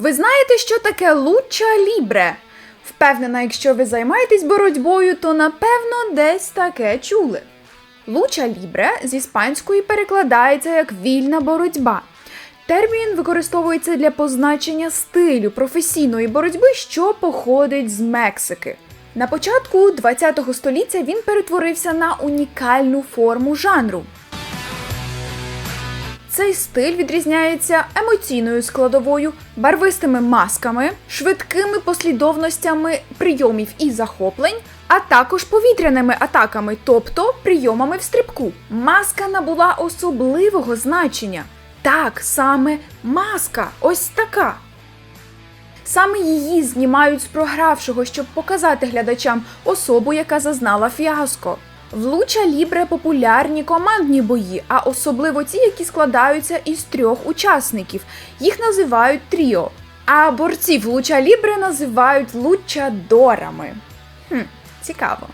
Ви знаєте, що таке луча лібре? Впевнена, якщо ви займаєтесь боротьбою, то напевно десь таке чули. Луча лібре з іспанської перекладається як вільна боротьба. Термін використовується для позначення стилю професійної боротьби, що походить з Мексики. На початку ХХ століття він перетворився на унікальну форму жанру. Цей стиль відрізняється емоційною складовою, барвистими масками, швидкими послідовностями прийомів і захоплень, а також повітряними атаками, тобто прийомами в стрибку. Маска набула особливого значення. Так, саме маска, ось така. Саме її знімають з програвшого, щоб показати глядачам особу, яка зазнала фіаско. В Луча Лібре популярні командні бої, а особливо ті, які складаються із трьох учасників. Їх називають тріо. А борців Луча Лібре називають лучадорами. Хм, цікаво.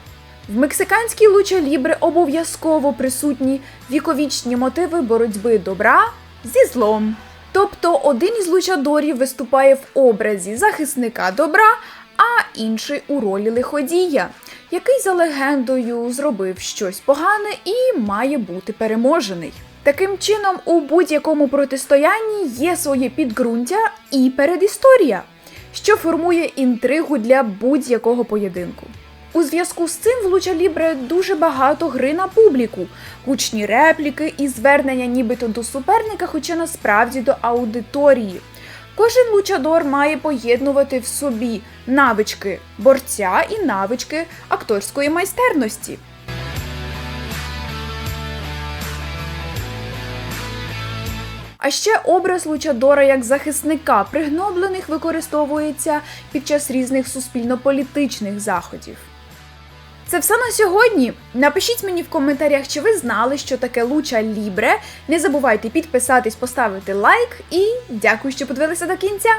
В мексиканській луча лібре обов'язково присутні віковічні мотиви боротьби добра зі злом. Тобто один із лучадорів виступає в образі захисника добра, а інший у ролі лиходія, який за легендою зробив щось погане і має бути переможений. Таким чином, у будь-якому протистоянні є своє підґрунтя і передісторія, що формує інтригу для будь-якого поєдинку. У зв'язку з цим в Луча Лібре дуже багато гри на публіку, гучні репліки і звернення нібито до суперника, хоча насправді до аудиторії. Кожен лучадор має поєднувати в собі навички борця і навички акторської майстерності. А ще образ лучадора як захисника пригноблених використовується під час різних суспільно-політичних заходів. Це все на сьогодні. Напишіть мені в коментарях, чи ви знали, що таке луча лібре. Не забувайте підписатись, поставити лайк і дякую, що подивилися до кінця.